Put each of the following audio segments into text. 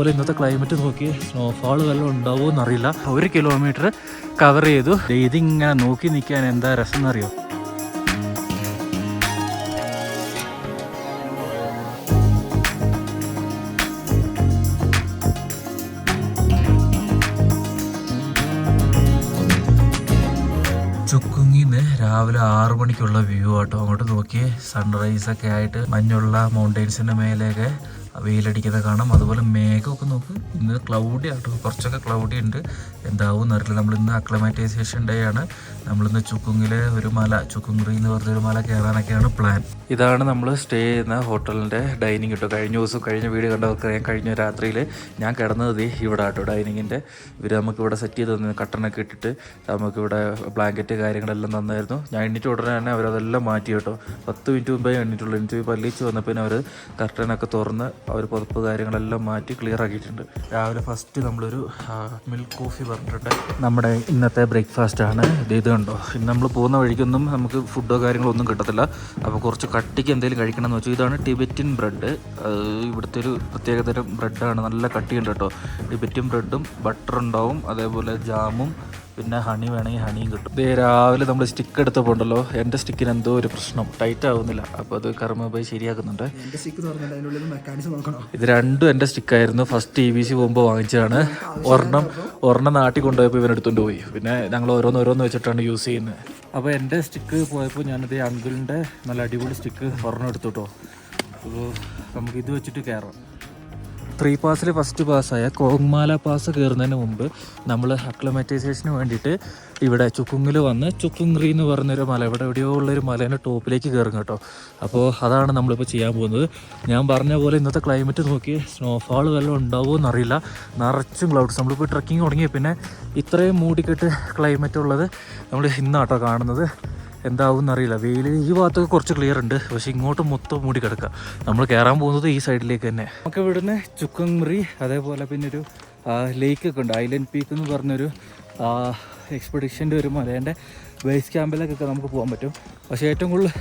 അതുപോലെ ഇന്നത്തെ ക്ലൈമറ്റ് നോക്കി സ്നോഫാൾ വല്ലതും ഉണ്ടാവുമോ എന്നറിയില്ല. ഒരു കിലോമീറ്റർ കവർ ചെയ്തു. ഇതിങ്ങനെ നോക്കി നിൽക്കാൻ എന്താ രസം എന്നറിയോ രാവിലെ ആറു മണിക്കുള്ള വ്യൂ ആട്ടോ. അങ്ങോട്ട് നോക്കി സൺറൈസ് ഒക്കെ ആയിട്ട് മഞ്ഞുള്ള മൗണ്ടെയ്ൻസിന്റെ മേലെയൊക്കെ വെയിലടിക്കുന്നത് കാണാം. അതുപോലെ മേഘമൊക്കെ നോക്ക്. ഇന്ന് ക്ലൗഡി ആട്ടോ. കുറച്ചൊക്കെ ക്ലൗഡി ഉണ്ട്. എന്താവും എന്നറിയില്ല നമ്മൾ ഇന്ന് അക്ലമാറ്റൈസേഷൻ ഡേ ആണ്. നമ്മളിന്ന് ചുക്കുങ്ങിലെ ഒരു മല ചുക്കുങ്കുറി എന്ന് പറഞ്ഞൊരു മല കയറാനൊക്കെയാണ് പ്ലാൻ ഇതാണ് നമ്മൾ സ്റ്റേ ചെയ്യുന്ന ഹോട്ടലിന്റെ ഡൈനിങ് കിട്ടും കഴിഞ്ഞ ദിവസം കഴിഞ്ഞ വീട് കണ്ടവർക്ക് അറിയാം കഴിഞ്ഞ രാത്രിയിൽ ഞാൻ കിടന്നത് ഇവിടെ ആട്ടോ ഡൈനിങ്ങിന്റെ ഇവർ നമുക്ക് ഇവിടെ സെറ്റ് ചെയ്ത് തന്നു കട്ടണൊക്കെ ഇട്ടിട്ട് നമുക്കിവിടെ ബ്ലാങ്കറ്റ് കാര്യങ്ങളെല്ലാം തന്നായിരുന്നു. ഞാൻ എണ്ണിട്ട് ഉടനെ തന്നെ അവരതെല്ലാം മാറ്റി കേട്ടോ. പത്ത് മിനിറ്റ് മുമ്പേ എണ്ണിട്ടുള്ളൂ എനിക്ക് പല്ലിച്ച് വന്നപ്പോൾ അവർ കർട്ടനൊക്കെ തുറന്ന് അവർ പുതപ്പ് കാര്യങ്ങളെല്ലാം മാറ്റി ക്ലിയർ ആക്കിയിട്ടുണ്ട്. രാവിലെ ഫസ്റ്റ് നമ്മളൊരു മിൽക്ക് കോഫി പറഞ്ഞിട്ടുണ്ട് നമ്മുടെ ഇന്നത്തെ ബ്രേക്ക്ഫാസ്റ്റ് ആണ്. ഇത് കണ്ടോ? ഇന്ന് നമ്മൾ പോകുന്ന വഴിക്കൊന്നും നമുക്ക് ഫുഡോ കാര്യങ്ങളോ ഒന്നും കിട്ടത്തില്ല. അപ്പോൾ കുറച്ച് കട്ടിക്ക് എന്തെങ്കിലും കഴിക്കണം എന്ന് വെച്ചാൽ ഇതാണ് ടിബറ്റിൻ ബ്രെഡ്. ഇവിടുത്തെ ഒരു പ്രത്യേകതരം ബ്രെഡാണ്. നല്ല കട്ടിയുണ്ട് കേട്ടോ. ടിബറ്റിൻ ബ്രെഡും ബട്ടർ ഉണ്ടാവും അതേപോലെ ജാമും പിന്നെ ഹണി വേണമെങ്കിൽ ഹണിയും കിട്ടും. ഇതേ രാവിലെ നമ്മൾ സ്റ്റിക്ക് എടുത്തപ്പോൾ ഉണ്ടല്ലോ എന്റെ സ്റ്റിക്കിന് എന്തോ ഒരു പ്രശ്നം ടൈറ്റ് ആവുന്നില്ല. അപ്പോൾ അത് കർമ്മ പോയി ശരിയാക്കുന്നുണ്ട്. ഇത് രണ്ടും എന്റെ സ്റ്റിക്കായിരുന്നു ഫസ്റ്റ് ടി വി സി പോകുമ്പോൾ വാങ്ങിച്ചതാണ്. ഒരെണ്ണം ഒരെണ്ണം നാട്ടിൽ കൊണ്ടുപോയപ്പോൾ ഇവൻ എടുത്തുകൊണ്ട് പോയി. പിന്നെ ഞങ്ങൾ ഓരോന്ന് ഓരോന്ന് വെച്ചിട്ടാണ് യൂസ് ചെയ്യുന്നത് അപ്പോൾ എന്റെ സ്റ്റിക്ക് പോയപ്പോൾ ഞാനത് അങ്കിളിന്റെ നല്ല അടിപൊളി സ്റ്റിക്ക് ഒരെണ്ണം എടുത്തു കേട്ടോ അപ്പോൾ നമുക്ക് ഇത് വെച്ചിട്ട് കയറാം ത്രീ പാസിൽ ഫസ്റ്റ് പാസ്സായ കോങ്മാല പാസ് കയറുന്നതിന് മുമ്പ് നമ്മൾ അക്ലമറ്റൈസേഷന് വേണ്ടിയിട്ട് ഇവിടെ ചുക്കുങ്ങിൽ വന്ന് ചുക്കുങ്ങ്രി എന്ന് പറഞ്ഞൊരു മല ഇവിടെ എവിടെയോ ഉള്ളൊരു മലേന്റെ ടോപ്പിലേക്ക് കയറും കേട്ടോ. അപ്പോൾ അതാണ് നമ്മളിപ്പോൾ ചെയ്യാൻ പോകുന്നത്. ഞാൻ പറഞ്ഞ പോലെ ഇന്നത്തെ ക്ലൈമറ്റ് നോക്കി സ്നോഫാൾ വല്ലതും ഉണ്ടാവുമോ എന്നറിയില്ല. നിറച്ചും ക്ലൗഡ്സ് നമ്മളിപ്പോൾ ട്രക്കിങ് തുടങ്ങിയ പിന്നെ ഇത്രയും മൂടിക്കെട്ട് ക്ലൈമറ്റ് ഉള്ളത് നമ്മൾ ഇന്നാട്ടോ കാണുന്നത്. എന്താവും എന്നറിയില്ല വെയിൽ ഈ ഭാഗത്തൊക്കെ കുറച്ച് ക്ലിയർ ഉണ്ട്. പക്ഷേ ഇങ്ങോട്ട് മൊത്തം മൂടി കിടക്കുക. നമ്മൾ കയറാൻ പോകുന്നത് ഈ സൈഡിലേക്ക് തന്നെ. നമുക്ക് ഇവിടുന്ന് ചുക്കങ്മുറി അതേപോലെ പിന്നെ ഒരു ലേക്ക് ഒക്കെ ഉണ്ട്. ഐലൻഡ് പീക്ക് എന്ന് പറഞ്ഞൊരു എക്സ്പെഡിഷന്റെ ഒരു മലേന്റെ ബേസ് ക്യാമ്പിലേക്കൊക്കെ നമുക്ക് പോകാൻ പറ്റും. പക്ഷേ ഏറ്റവും കൂടുതൽ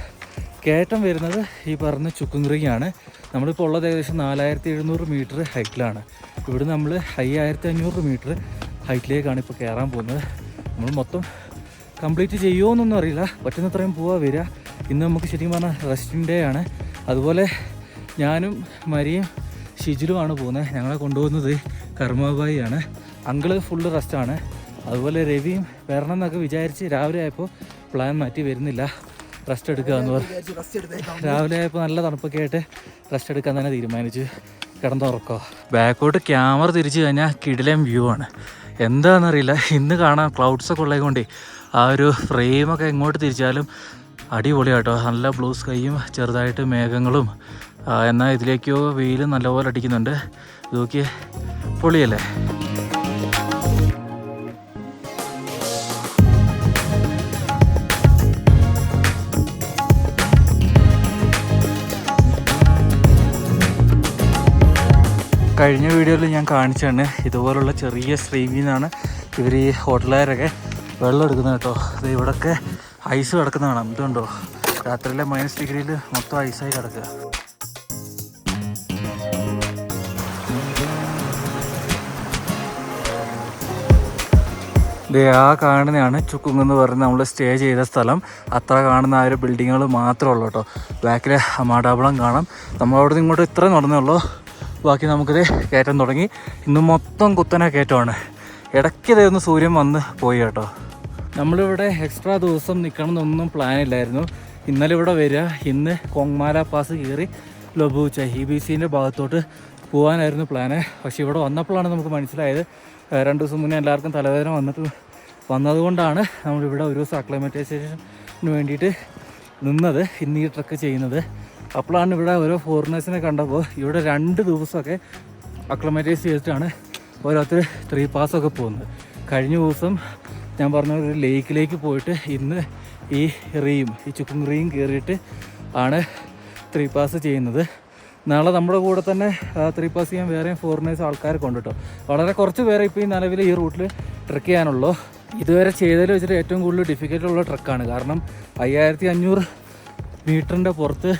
കയറ്റം വരുന്നത് ഈ പറഞ്ഞ ചുക്കുംറിയാണ് നമ്മളിപ്പോൾ ഉള്ളത് ഏകദേശം നാലായിരത്തി എഴുന്നൂറ് മീറ്റർ ഹൈറ്റിലാണ് ഇവിടെ നമ്മൾ അയ്യായിരത്തി അഞ്ഞൂറ് മീറ്റർ ഹൈറ്റിലേക്കാണ് ഇപ്പോൾ കയറാൻ പോകുന്നത്. നമ്മൾ മൊത്തം കംപ്ലീറ്റ് ചെയ്യുമോ എന്നൊന്നും അറിയില്ല. പറ്റുന്നത്രയും പോവാ വരിക. ഇന്ന് നമുക്ക് ശരിക്കും പറഞ്ഞാൽ റെസ്റ്റിംഗ് ഡേ ആണ്. അതുപോലെ ഞാനും മരിയും ഷിജിലുമാണ് പോകുന്നത്. ഞങ്ങളെ കൊണ്ടുപോകുന്നത് കർമ്മബായി ആണ്. അങ്കിൾ ഫുള്ള് റെസ്റ്റാണ് അതുപോലെ രവിയും വരണം എന്നൊക്കെ വിചാരിച്ച് രാവിലെ ആയപ്പോൾ പ്ലാൻ മാറ്റി വരുന്നില്ല. റെസ്റ്റ് എടുക്കുക എന്ന് പറഞ്ഞു. രാവിലെ ആയപ്പോൾ നല്ല തണുപ്പൊക്കെ ആയിട്ട് റെസ്റ്റ് എടുക്കാൻ തന്നെ തീരുമാനിച്ചു. കിടന്നുറക്കോ. ബാക്കോട്ട് ക്യാമറ തിരിച്ചു കഴിഞ്ഞാൽ കിടിലം വ്യൂ ആണ്. എന്താണെന്നറിയില്ല ഇന്ന് കാണാൻ ക്ലൗഡ്സൊക്കെ ഉള്ളതുകൊണ്ടേ ആ ഒരു ഫ്രെയിമൊക്കെ എങ്ങോട്ട് തിരിച്ചാലും അടിപൊളിയാട്ടോ. നല്ല ബ്ലൂ സ്കൈയും ചെറുതായിട്ട് മേഘങ്ങളും എന്നാൽ ഇതിലേക്കോ വെയിൽ നല്ലപോലെ അടിക്കുന്നുണ്ട്. നോക്കിയേ പൊളിയല്ലേ? കഴിഞ്ഞ വീഡിയോയിൽ ഞാൻ കാണിച്ചാണ് ഇതുപോലുള്ള ചെറിയ സ്ട്രീമിൽ നിന്നാണ് ഇവർ ഈ ഹോട്ടലുകാരൊക്കെ വെള്ളം എടുക്കുന്നത് കേട്ടോ. ഇത് ഇവിടെയൊക്കെ ഐസ് കിടക്കുന്ന കാണാം. ഇതുണ്ടോ? രാത്രിയിലെ മൈനസ് ഡിഗ്രിയിൽ മൊത്തം ഐസായി കിടക്കുക. ദേ ആ കാണുന്നതാണ് ചുക്കുങ് എന്ന് പറഞ്ഞ് നമ്മൾ സ്റ്റേ ചെയ്ത സ്ഥലം. അത്ര കാണുന്ന ആ ഒരു ബിൽഡിങ്ങുകൾ മാത്രമേ ഉള്ളൂ കേട്ടോ. ബാക്കിൽ അമാടാപുളം കാണാം. നമ്മൾ അവിടെ നിന്ന് ഇങ്ങോട്ട് ഇത്ര നടന്നേ ഉള്ളൂ. ബാക്കി നമുക്കിത് കയറ്റം തുടങ്ങി. ഇന്ന് മൊത്തം കുത്തനെ കയറ്റമാണ്. ഇടയ്ക്കിതേ ഒന്ന് സൂര്യൻ വന്ന് പോയി കേട്ടോ. നമ്മളിവിടെ എക്സ്ട്രാ ദിവസം നിൽക്കണം എന്നൊന്നും പ്ലാൻ ഇല്ലായിരുന്നു. ഇന്നലെ ഇവിടെ വരിക. ഇന്ന് കൊങ്മാല പാസ് കയറി ലബൂച്ച ഇ ബി സിന്റെ ഭാഗത്തോട്ട് പോകാനായിരുന്നു പ്ലാന് പക്ഷേ ഇവിടെ വന്നപ്പോഴാണ് നമുക്ക് മനസ്സിലായത്. രണ്ട് ദിവസം മുന്നേ എല്ലാവർക്കും തലവേദന വന്നിട്ട് വന്നതുകൊണ്ടാണ് നമ്മളിവിടെ ഒരു ദിവസം അക്ലമറ്റൈസേഷന് വേണ്ടിയിട്ട് നിന്നത് ഇന്ന് ഈ ട്രക്ക് ചെയ്യുന്നത്. അപ്പോഴാണ് ഇവിടെ ഓരോ ഫോറിനേഴ്സിനെ കണ്ടപ്പോൾ ഇവിടെ രണ്ട് ദിവസമൊക്കെ അക്ലമറ്റൈസ് ചെയ്തിട്ടാണ് ഓരോരുത്തർ ത്രീ പാസ്സൊക്കെ പോകുന്നത്. കഴിഞ്ഞ ദിവസം ഞാൻ പറഞ്ഞ ഒരു ലേക്കിലേക്ക് പോയിട്ട് ഇന്ന് ഈ റീയും ഈ ചുക്കും റീയും കയറിയിട്ട് ആണ് ത്രീ പാസ് ചെയ്യുന്നത്. നാളെ നമ്മുടെ കൂടെ തന്നെ ത്രീ പാസ് ചെയ്യാൻ വേറെയും ഫോറിനേഴ്സ് ആൾക്കാരൊക്കെ ഉണ്ട് കേട്ടോ. വളരെ കുറച്ച് പേരെ ഇപ്പോൾ ഈ നിലവിൽ ഈ റൂട്ടിൽ ട്രക്ക് ചെയ്യാനുള്ളൂ. ഇതുവരെ ചെയ്തതിൽ വെച്ചിട്ട് ഏറ്റവും കൂടുതൽ ഡിഫിക്കൽട്ട് ഉള്ള ട്രക്കാണ്. കാരണം അയ്യായിരത്തി അഞ്ഞൂറ് മീറ്ററിന്റെ പുറത്ത്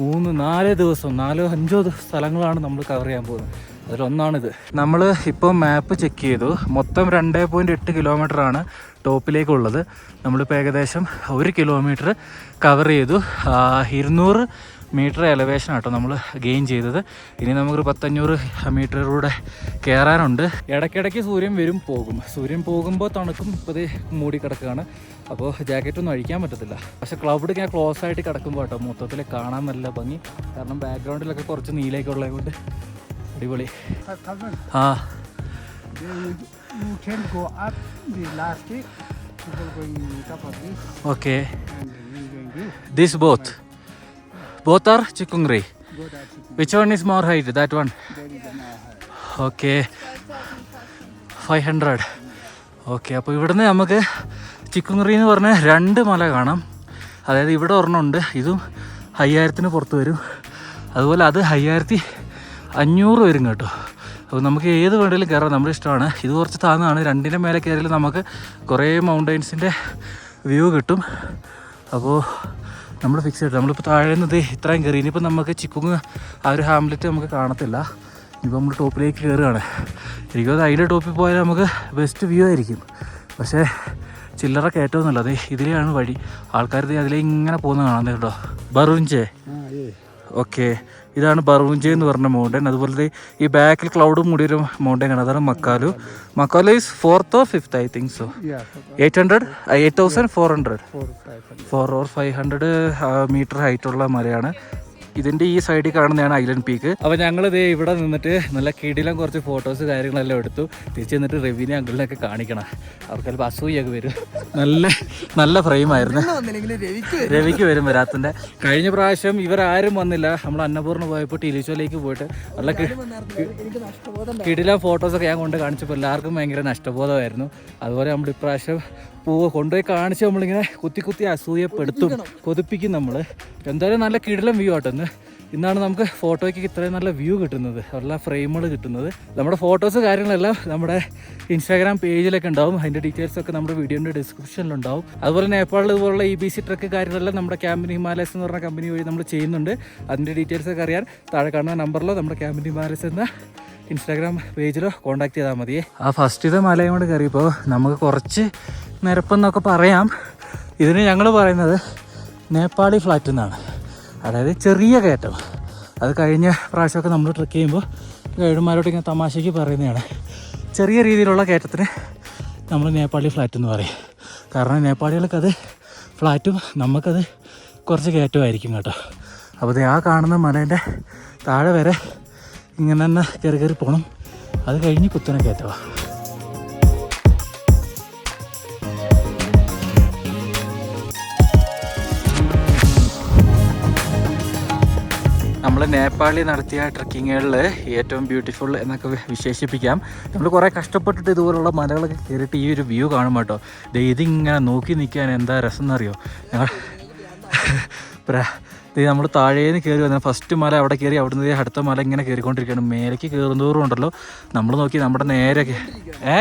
മൂന്ന് നാല് ദിവസം നാലോ അഞ്ചോ സ്ഥലങ്ങളാണ് നമ്മൾ കവർ ചെയ്യാൻ പോകുന്നത്. അതിലൊന്നാണിത്. നമ്മൾ ഇപ്പോൾ മാപ്പ് ചെക്ക് ചെയ്തു. മൊത്തം രണ്ട് പോയിന്റ് എട്ട് കിലോമീറ്ററാണ് ടോപ്പിലേക്കുള്ളത്. നമ്മളിപ്പോൾ ഏകദേശം ഒരു കിലോമീറ്റർ കവർ ചെയ്തു. ഇരുന്നൂറ് മീറ്റർ എലവേഷൻ ആട്ടോ നമ്മൾ ഗെയിൻ ചെയ്തത്. ഇനി നമുക്കൊരു പത്തഞ്ഞൂറ് മീറ്ററിലൂടെ കയറാനുണ്ട് ഇടയ്ക്കിടയ്ക്ക് സൂര്യൻ വരും പോകും. സൂര്യൻ പോകുമ്പോൾ തണുക്കും ഇപ്പോൾ മൂടി കിടക്കുകയാണ്. അപ്പോൾ ജാക്കറ്റൊന്നും അഴിക്കാൻ പറ്റത്തില്ല. പക്ഷേ ക്ലൗഡ് ഇങ്ങനെ ക്ലോസ് ആയിട്ട് കിടക്കുമ്പോൾ കേട്ടോ മൊത്തത്തിൽ കാണാൻ നല്ല ഭംഗി. കാരണം ബാക്ക്ഗ്രൗണ്ടിലൊക്കെ കുറച്ച് ഉള്ളത് കൊണ്ട് അടിപൊളി. ആ. Okay. This both both are ചിക്കുങ്റി city. Which one is more height that one okay five hundred okay അപ്പോൾ ഇവിടുന്ന് നമുക്ക് ചിക്കുങ്റി എന്ന് പറഞ്ഞ രണ്ട് മല കാണാം. അതായത് ഇവിടെ ഒരെണ്ണമുണ്ട് ഇതും അയ്യായിരത്തിന് പുറത്ത് വരും. അതുപോലെ അത് അയ്യായിരത്തി അഞ്ഞൂറ് വരും കേട്ടോ. അപ്പോൾ നമുക്ക് ഏത് വേണമെങ്കിലും കയറാം നമ്മുടെ ഇഷ്ടമാണ്. ഇത് കുറച്ച് താന്നാണ് രണ്ടിന്റെ മേലെ കയറിയാൽ നമുക്ക് കുറേ മൗണ്ടൈൻസിന്റെ വ്യൂ കിട്ടും. അപ്പോൾ നമ്മൾ ഫിക്സ് ചെയ്തിട്ട് നമ്മളിപ്പോൾ താഴെ നിന്ന് ഇത്രയും കയറി ഇനിയിപ്പോൾ നമുക്ക് ചിക്കുങ് ആ ഒരു ഹാംലെറ്റ് നമുക്ക് കാണത്തില്ല. ഇപ്പോൾ നമ്മൾ ടോപ്പിലേക്ക് കയറുകയാണ് എനിക്കത് അതിന്റെ ടോപ്പിൽ പോയാൽ നമുക്ക് ബെസ്റ്റ് വ്യൂ ആയിരിക്കും. പക്ഷേ ചില്ലറ കയറ്റമൊന്നുമില്ല. അതെ ഇതിലെയാണ് വഴി. ആൾക്കാർ അതിലേ ഇങ്ങനെ പോകുന്ന കാണാൻ കേട്ടോ ബറുഞ്ചേ. ഓക്കെ ഇതാണ് ബറൂഞ്ചി എന്ന് പറഞ്ഞ മൗണ്ടൻ അതുപോലെ ഈ ബാക്കിൽ ക്ലൗഡും മൂടിയൊരു മൗണ്ടൻ ആണ്. അതാണ് Makalu. Makalu is fourth or fifth I think so eight hundred eight thousand four hundred. Four or five hundred metre ഹൈറ്റുള്ള മലയാണ്. ഇതിന്റെ ഈ സൈഡിൽ കാണുന്നതാണ് ഐലൻഡ് പീക്ക് അപ്പോൾ ഞങ്ങൾ ഇതേ ഇവിടെ നിന്നിട്ട് നല്ല കിടിലം കുറച്ച് ഫോട്ടോസ് കാര്യങ്ങളെല്ലാം എടുത്തു. തിരിച്ച് നിന്നിട്ട് റെവിനെ അങ്കിളിനൊക്കെ കാണിക്കണം. അവർക്ക് ചിലപ്പോൾ അസൂയൊക്കെ വരും. നല്ല നല്ല ഫ്രെയിമായിരുന്നു ആയിരുന്നു. രവിക്ക് രവിക്ക് വരും വരാത്തിന്റെ കഴിഞ്ഞ പ്രാവശ്യം ഇവരാരും വന്നില്ല. നമ്മൾ അന്നപൂർണ പോയപ്പോൾ ടീലിച്ചോലേക്ക് പോയിട്ട് നല്ല കി- എനിക്ക് നഷ്ടബോധം കിടിലം ഫോട്ടോസൊക്കെ ഞാൻ കൊണ്ട് കാണിച്ചപ്പോൾ എല്ലാവർക്കും ഭയങ്കര നഷ്ടബോധമായിരുന്നു. അതുപോലെ നമ്മൾ ഇപ്രാവശ്യം പൂവ് കൊണ്ടുപോയി കാണിച്ച് നമ്മളിങ്ങനെ കുത്തി കുത്തി അസൂയപ്പെടുത്തും കൊതിപ്പിക്കും നമ്മൾ എന്തായാലും നല്ല കിടിലം വ്യൂ ആട്ടെന്ന് ഇന്നാണ് നമുക്ക് ഫോട്ടോയ്ക്ക് ഇത്രയും നല്ല വ്യൂ കിട്ടുന്നത്. എല്ലാ ഫ്രെയിമുകൾ കിട്ടുന്നത്. നമ്മുടെ ഫോട്ടോസ് കാര്യങ്ങളെല്ലാം നമ്മുടെ ഇൻസ്റ്റാഗ്രാം പേജിലൊക്കെ ഉണ്ടാവും. അതിന്റെ ഡീറ്റെയിൽസ് ഒക്കെ നമ്മുടെ വീഡിയോന്റെ ഡിസ്ക്രിപ്ഷനിലുണ്ടാവും അതുപോലെ നേപ്പാളിൽ ഇതുപോലുള്ള ഇ ബി സി ട്രക്ക് കാര്യങ്ങളെല്ലാം നമ്മുടെ ക്യാമ്പിന് ഹിമാലയസ് എന്ന് പറഞ്ഞ കമ്പനി വഴി നമ്മൾ ചെയ്യുന്നുണ്ട്. അതിന്റെ ഡീറ്റെയിൽസ് ഒക്കെ അറിയാൻ താഴെ കാണുന്ന നമ്പറിലോ നമ്മുടെ ക്യാമ്പിന് ഹിമാലയസ് എന്ന ഇൻസ്റ്റാഗ്രാം പേജിലോ കോൺടാക്ട് ചെയ്താൽ മതിയേ. ആ ഫസ്റ്റ് ഇത് മലയും കൊണ്ട് കയറിയപ്പോൾ നമുക്ക് കുറച്ച് നിരപ്പെന്നൊക്കെ പറയാം. ഇതിന് ഞങ്ങൾ പറയുന്നത് നേപ്പാളി ഫ്ലാറ്റ് എന്നാണ്. അതായത് ചെറിയ കയറ്റം. അത് കഴിഞ്ഞ പ്രാവശ്യമൊക്കെ നമ്മൾ ട്രക്ക് ചെയ്യുമ്പോൾ ഗൈഡുമാരോട് ഇങ്ങനെ തമാശയ്ക്ക് പറയുന്നതാണ്. ചെറിയ രീതിയിലുള്ള കയറ്റത്തിന് നമ്മൾ നേപ്പാളി ഫ്ലാറ്റ് എന്ന് പറയും. കാരണം നേപ്പാളികൾക്കത് ഫ്ലാറ്റും നമുക്കത് കുറച്ച് കയറ്റമായിരിക്കും കേട്ടോ. അപ്പോൾ ആ കാണുന്ന മലേന്റെ താഴെ വരെ ഇങ്ങനെ തന്നെ കയറി കയറി പോകണം അത് കഴിഞ്ഞ് കുത്തനെ കയറ്റമാണ് നമ്മൾ നേപ്പാളിൽ നടത്തിയ ട്രക്കിങ്ങുകളിൽ ഏറ്റവും ബ്യൂട്ടിഫുൾ എന്നൊക്കെ വിശേഷിപ്പിക്കാം. നമ്മൾ കുറേ കഷ്ടപ്പെട്ടിട്ട് ഇതുപോലുള്ള മലകളൊക്കെ കയറിയിട്ട് ഈ ഒരു വ്യൂ കാണും കേട്ടോ. ഇതിങ്ങനെ നോക്കി നിൽക്കാൻ എന്താ രസം എന്നറിയോ ഞങ്ങൾ നമ്മൾ താഴേന്ന് കയറി വന്ന ഫസ്റ്റ് മല അവിടെ കയറി അവിടെ നിന്ന് അടുത്ത മല ഇങ്ങനെ കയറിക്കൊണ്ടിരിക്കുകയാണ് മേലേക്ക് കയറുന്നതോറും ഉണ്ടല്ലോ. നമ്മൾ നോക്കി നമ്മുടെ നേരെ ഏ?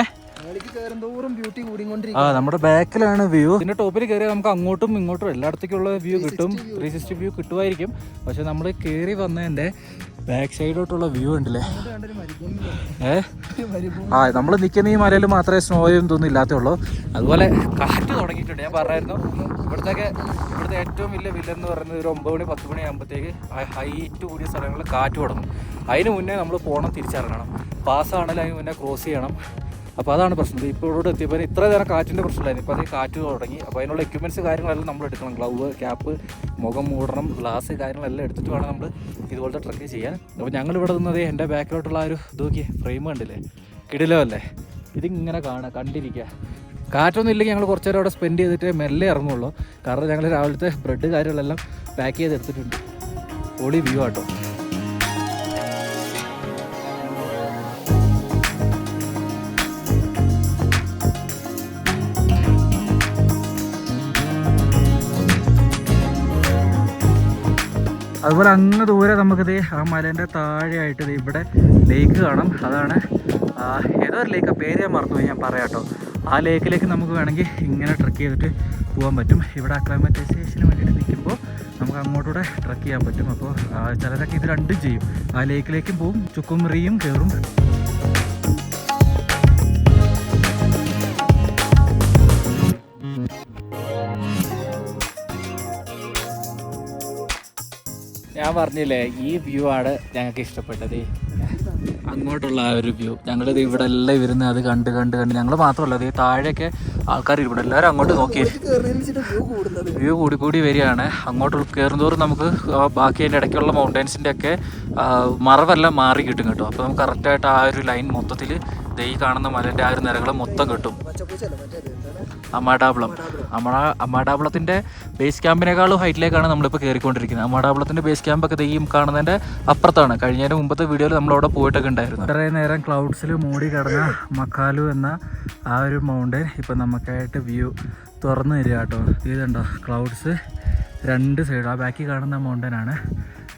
ബ്യൂട്ടി കൂടിക്കൊണ്ടിരിക്കും ആ നമ്മുടെ ബാക്കിലാണ് വ്യൂ ഇതിന്റെ ടോപ്പിൽ കയറി നമുക്ക് അങ്ങോട്ടും ഇങ്ങോട്ടും എല്ലായിടത്തേക്കുള്ള വ്യൂ കിട്ടും. ത്രീ സിക്സ്റ്റി വ്യൂ കിട്ടുമായിരിക്കും പക്ഷെ നമ്മൾ കയറി വന്നതിന്റെ ബാക്ക് സൈഡോട്ടുള്ള വ്യൂ ഉണ്ടല്ലേ ഏ? ആ നമ്മൾ നിൽക്കുന്ന ഈ മലയിൽ മാത്രമേ സ്നോയും ഇതൊന്നും ഇല്ലാത്തുള്ളൂ അതുപോലെ കാറ്റ് തുടങ്ങിയിട്ടുണ്ട്. ഞാൻ പറഞ്ഞായിരുന്നു ഇവിടുത്തെ ഇവിടുത്തെ ഏറ്റവും വലിയ വില്ലൻ എന്ന് പറയുന്നത് ഒരു ഒമ്പത് മണി പത്ത് മണി ആകുമ്പോഴത്തേക്ക് ഹൈറ്റ് കൂടിയ സ്ഥലങ്ങളിൽ കാറ്റ് തുടങ്ങും. അതിന് മുന്നേ നമ്മൾ പോകണം തിരിച്ചിറങ്ങണം പാസ്സാണെങ്കിൽ അതിന് മുന്നേ ക്രോസ് ചെയ്യണം. അപ്പോൾ അതാണ് പ്രശ്നം. ഇപ്പോൾ ഇവിടെ എത്തിയപ്പോൾ ഇത്ര നേരം കാറ്റിന്റെ പ്രശ്നമില്ലായിരുന്നു ഇപ്പോൾ അത് കാറ്റ് തുടങ്ങി. അപ്പോൾ അതിനുള്ള എക്യുപ്മെന്റ്സ് കാര്യങ്ങളെല്ലാം നമ്മൾ എടുക്കണം. ഗ്ലൗവ് ക്യാപ്പ് മുഖം മൂടണം ഗ്ലാസ് കാര്യങ്ങളെല്ലാം എടുത്തിട്ട് വേണം നമ്മൾ ഇതുപോലത്തെ ട്രക്ക് ചെയ്യാൻ. അപ്പോൾ ഞങ്ങൾ ഇവിടെ നിന്നത് എന്റെ ബാക്കിലോട്ടുള്ള ആ ഒരു നോക്കിയേ ഫ്രെയിം കണ്ടില്ലേ? കിടിലോ അല്ലേ? ഇതിങ്ങനെ കാണുക കണ്ടിരിക്കുക കാറ്റൊന്നും ഇല്ലെങ്കിൽ ഞങ്ങൾ കുറച്ച് നേരം അവിടെ സ്പെൻഡ് ചെയ്തിട്ട് മെല്ലെ ഇറങ്ങുള്ളൂ. കാരണം ഞങ്ങൾ രാവിലത്തെ ബ്രെഡ് കാര്യങ്ങളെല്ലാം പാക്ക് ചെയ്ത് എടുത്തിട്ടുണ്ട്. പൊളി വ്യൂ ആട്ടോ. അതുപോലെ അങ്ങ് ദൂരെ നമുക്കിത് ആ മലേന്റെ താഴെയായിട്ട് ഇവിടെ ലേക്ക് കാണാം. അതാണ് ഏതോ ഒരു ലേക്ക് പേര് ഞാൻ മറന്നുപോയി ഞാൻ പറയാം കേട്ടോ. ആ ലേക്കിലേക്ക് നമുക്ക് വേണമെങ്കിൽ ഇങ്ങനെ ട്രക്ക് ചെയ്തിട്ട് പോകാൻ പറ്റും. ഇവിടെ അക്ലൈമറ്റൈസേഷന് വേണ്ടിയിട്ട് നിൽക്കുമ്പോൾ നമുക്ക് അങ്ങോട്ടൂടെ ട്രക്ക് ചെയ്യാൻ പറ്റും. അപ്പോൾ ചിലരൊക്കെ ഇത് രണ്ടും ചെയ്യും. ആ ലേക്കിലേക്കും പോവും ചുക്കുമുറിയും കയറും. പറഞ്ഞില്ലേ ഈ വ്യൂ ആണ് ഞങ്ങൾക്ക് ഇഷ്ടപ്പെട്ടത്. അങ്ങോട്ടുള്ള ആ ഒരു വ്യൂ ഞങ്ങളിത് ഇവിടെ എല്ലാം ഇരുന്ന് അത് കണ്ട് കണ്ട് കണ്ട് ഞങ്ങൾ മാത്രമല്ല അത് താഴെയൊക്കെ ആൾക്കാർ ഇവിടെ എല്ലാവരും അങ്ങോട്ട് നോക്കി. വ്യൂ കൂടി കൂടി വരികയാണ്. അങ്ങോട്ട് കയറുന്നതോറും നമുക്ക് ബാക്കി അതിന്റെ ഇടയ്ക്കുള്ള മൗണ്ടൻസിന്റെ ഒക്കെ മറവെല്ലാം മാറി കിട്ടും കേട്ടോ. അപ്പോൾ നമുക്ക് കറക്റ്റായിട്ട് ആ ഒരു ലൈൻ മൊത്തത്തിൽ ദൈ ഈ കാണുന്ന മലേന്റെ ആ ഒരു നിരകൾ മൊത്തം കിട്ടും. പച്ചപ്പൂച്ചല്ല അമ്മാ അമ്മാടാവളത്തിന്റെ ബേസ് ക്യാമ്പിനേക്കാളും ഹൈറ്റിലേക്കാണ് നമ്മളിപ്പോൾ കയറിക്കൊണ്ടിരിക്കുന്നത് അമ്മാടാവളത്തിന്റെ ബേസ് ക്യാമ്പൊക്കെ ഈ കാണുന്നതിന്റെ അപ്പുറത്താണ്. കഴിഞ്ഞതിന് മുമ്പത്തെ വീഡിയോയിൽ നമ്മൾ നമ്മളവിടെ പോയിട്ടൊക്കെ ഉണ്ടായിരുന്നു. ഇത്രയും നേരം ക്ലൗഡ്സിൽ മൂടി കിടന്ന മക്കാലു എന്ന ആ ഒരു മൗണ്ടൻ ഇപ്പം നമുക്കായിട്ട് വ്യൂ തുറന്നു തരിക കേട്ടോ. ഇതുണ്ടോ ക്ലൗഡ്സ് രണ്ട് സൈഡ് ആ ബാക്കി കാണുന്ന മൗണ്ടനാണ്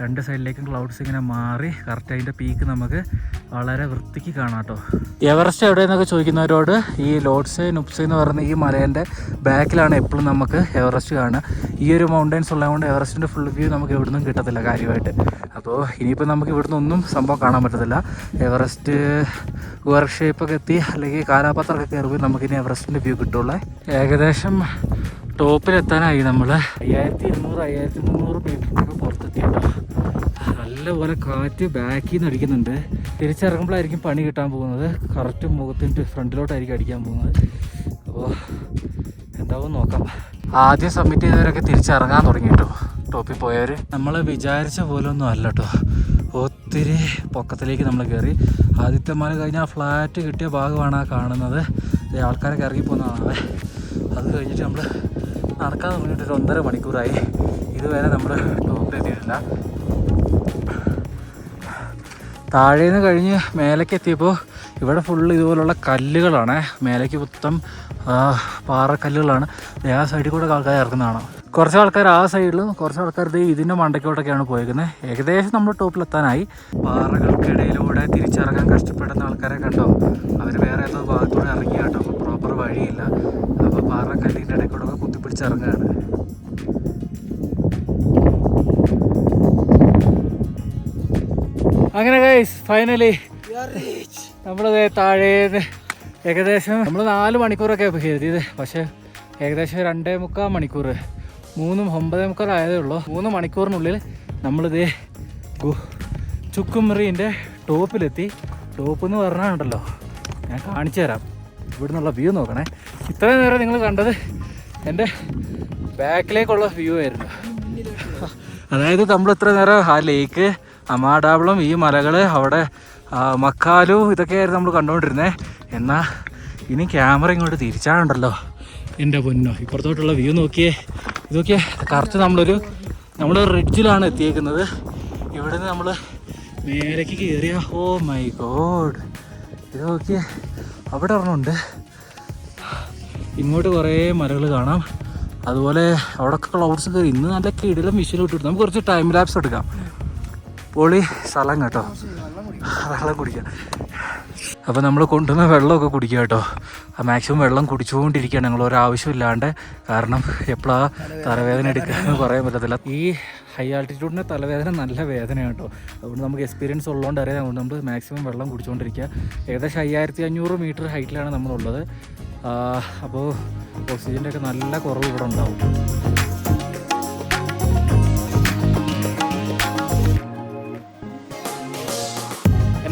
രണ്ട് സൈഡിലേക്കും ക്ലൗഡ്സ് ഇങ്ങനെ മാറി കറക്റ്റ് അതിന്റെ പീക്ക് നമുക്ക് വളരെ വൃത്തിക്ക് കാണാം കേട്ടോ. എവറസ്റ്റ് എവിടെയെന്നൊക്കെ ചോദിക്കുന്നവരോട് ഈ ലോഡ്സ് നുപ്സ് എന്ന് പറയുന്ന ഈ മലേന്റെ ബാക്കിലാണ് എപ്പോഴും നമുക്ക് എവറസ്റ്റ് കാണുക. ഈ ഒരു മൗണ്ടൻസ് ഉള്ളതുകൊണ്ട് എവറസ്റ്റിന്റെ ഫുൾ വ്യൂ നമുക്ക് എവിടെ കിട്ടത്തില്ല കാര്യമായിട്ട്. അപ്പോൾ ഇനിയിപ്പോൾ നമുക്ക് ഇവിടുന്ന് ഒന്നും സംഭവം കാണാൻ പറ്റത്തില്ല. എവറസ്റ്റ് ഷേപ്പൊക്കെ എത്തി അല്ലെങ്കിൽ കാലാപാത്രമൊക്കെ കയറുമ്പോൾ നമുക്കിനി എവറസ്റ്റിന്റെ വ്യൂ കിട്ടുള്ളേ. ഏകദേശം ടോപ്പിലെത്താനായി നമ്മൾ അയ്യായിരത്തി ഇരുന്നൂറ് അയ്യായിരത്തി മുന്നൂറ് മീറ്ററിനൊക്കെ പുറത്തെത്തി. നല്ലപോലെ കാറ്റ് ബാക്കിൽ നിന്ന് അടിക്കുന്നുണ്ട്. തിരിച്ചിറങ്ങുമ്പോഴായിരിക്കും പണി കിട്ടാൻ പോകുന്നത്. കറക്റ്റ് മുഖത്തിന്റെ ഫ്രണ്ടിലോട്ടായിരിക്കും അടിക്കാൻ പോകുന്നത്. അപ്പോൾ എന്താവും നോക്കാം. ആദ്യം സബ്മിറ്റ് ചെയ്തവരൊക്കെ തിരിച്ചിറങ്ങാൻ തുടങ്ങി കേട്ടോ. ടോപ്പിൽ പോയവർ നമ്മൾ വിചാരിച്ച പോലെ ഒന്നും അല്ല കേട്ടോ. ഒത്തിരി പൊക്കത്തിലേക്ക് നമ്മൾ കയറി ആദ്യത്തെ മല കഴിഞ്ഞാൽ ഫ്ലാറ്റ് കിട്ടിയ ഭാഗമാണ് ആ കാണുന്നത്. ആൾക്കാരൊക്കെ ഇറങ്ങി പോകുന്നതാണ്. അത് കഴിഞ്ഞിട്ട് നമ്മൾ നടക്കാൻ തുടങ്ങിയിട്ട് ഒരു ഒന്നര മണിക്കൂറായി. ഇതുവരെ നമ്മൾ ടോപ്പിലെത്തിയിട്ടില്ല താഴേന്ന് കഴിഞ്ഞ് മേലേക്ക് എത്തിയപ്പോൾ ഇവിടെ ഫുള്ള് ഇതുപോലുള്ള കല്ലുകളാണ്. മേലേക്ക് മൊത്തം പാറക്കല്ലുകളാണ്. ആ സൈഡിൽ കൂടെ ആൾക്കാർ ഇറക്കുന്നതാണ് കുറച്ച് ആൾക്കാർ ആ സൈഡിലും കുറച്ച് ആൾക്കാർ ഇതിന്റെ മണ്ടയ്ക്കോട്ടൊക്കെയാണ് പോയിരിക്കുന്നത് ഏകദേശം നമ്മൾ ടോപ്പിലെത്താനായി പാറകൾക്കിടയിലൂടെ തിരിച്ചിറങ്ങാൻ കഷ്ടപ്പെടുന്ന ആൾക്കാരെ കണ്ടോ? അവർ വേറെ ഏതോ ഭാഗത്തൂടെ ഇറങ്ങി കേട്ടോ പ്രോപ്പർ വഴിയില്ല. അപ്പോൾ പാറക്കല്ലിന്റെ ഇടയ്ക്കൂടെ കുത്തിപ്പിടിച്ചിറങ്ങുകയാണ് അങ്ങനെ ഗൈസ് ഫൈനലി നമ്മളത് താഴേന്ന് ഏകദേശം നമ്മൾ നാല് മണിക്കൂറൊക്കെ കരുതിയത്. പക്ഷേ ഏകദേശം രണ്ടേ മുക്കാൽ മണിക്കൂർ മൂന്നും ഒമ്പതേ മുക്കാൽ ആയതേ ഉള്ളൂ. മൂന്ന് മണിക്കൂറിനുള്ളിൽ നമ്മളിത് ചുക്കുമുറീന്റെ ടോപ്പിലെത്തി. ടോപ്പ് എന്ന് പറഞ്ഞാണ്ടല്ലോ ഞാൻ കാണിച്ചു തരാം. ഇവിടെ നിന്നുള്ള വ്യൂ നോക്കണേ. ഇത്രയും നേരം നിങ്ങൾ കണ്ടത് എന്റെ ബാക്കിലേക്കുള്ള വ്യൂ ആയിരുന്നു. അതായത് നമ്മൾ ഇത്ര നേരം ആ ലേക്ക് അമാടാവളം ഈ മലകൾ അവിടെ മക്കാലു ഇതൊക്കെയായിരുന്നു നമ്മൾ കണ്ടുകൊണ്ടിരുന്നത് എന്നാൽ ഇനി ക്യാമറ ഇങ്ങോട്ട് തിരിച്ചാണുണ്ടല്ലോ എന്റെ പൊന്നോ ഇപ്പുറത്തോട്ടുള്ള വ്യൂ നോക്കിയേ. ഇതൊക്കെ കറക്റ്റ് നമ്മളൊരു നമ്മൾ റിഡ്ജിലാണ് എത്തിയേക്കുന്നത്. ഇവിടെ നിന്ന് നമ്മൾ മേലേക്ക് കയറിയ ഓ മൈ ഗോഡ്. ഇത് നോക്കിയേ അവിടെ ഒരെണ്ണമുണ്ട്. ഇങ്ങോട്ട് കുറേ മലകൾ കാണാം. അതുപോലെ അവിടെയൊക്കെ ക്ലൗഡ്സ് കയറി ഇന്ന് നല്ല കിടിലം മിഷീൻ ഇട്ടിട്ട് നമുക്ക് കുറച്ച് ടൈം ലാപ്സ് എടുക്കാം. പൊളി സ്ഥലം കേട്ടോ. വെള്ളം കുടിക്കാം. അപ്പോൾ നമ്മൾ കൊണ്ടുവന്ന വെള്ളമൊക്കെ കുടിക്കുക കേട്ടോ. ആ മാക്സിമം വെള്ളം കുടിച്ചുകൊണ്ടിരിക്കുകയാണ്. ഞങ്ങൾ ഒരാവശ്യമില്ലാണ്ട് കാരണം എപ്പോഴാണ് തലവേദന എടുക്കാന്ന് പറയാൻ പറ്റത്തില്ല. ഈ ഹൈ ആൾട്ടിറ്റ്യൂഡിന്റെ തലവേദന നല്ല വേദനയാണ് കേട്ടോ. അതുകൊണ്ട് നമുക്ക് എക്സ്പീരിയൻസ് ഉള്ളതുകൊണ്ട് അറിയാം. അതുകൊണ്ട് നമ്മൾ മാക്സിമം വെള്ളം കുടിച്ചുകൊണ്ടിരിക്കുക. ഏകദേശം അയ്യായിരത്തി അഞ്ഞൂറ് മീറ്റർ ഹൈറ്റിലാണ് നമ്മളുള്ളത്. അപ്പോൾ ഓക്സിജന്റെ ഒക്കെ നല്ല കുറവ് ഇവിടെ ഉണ്ടാവും.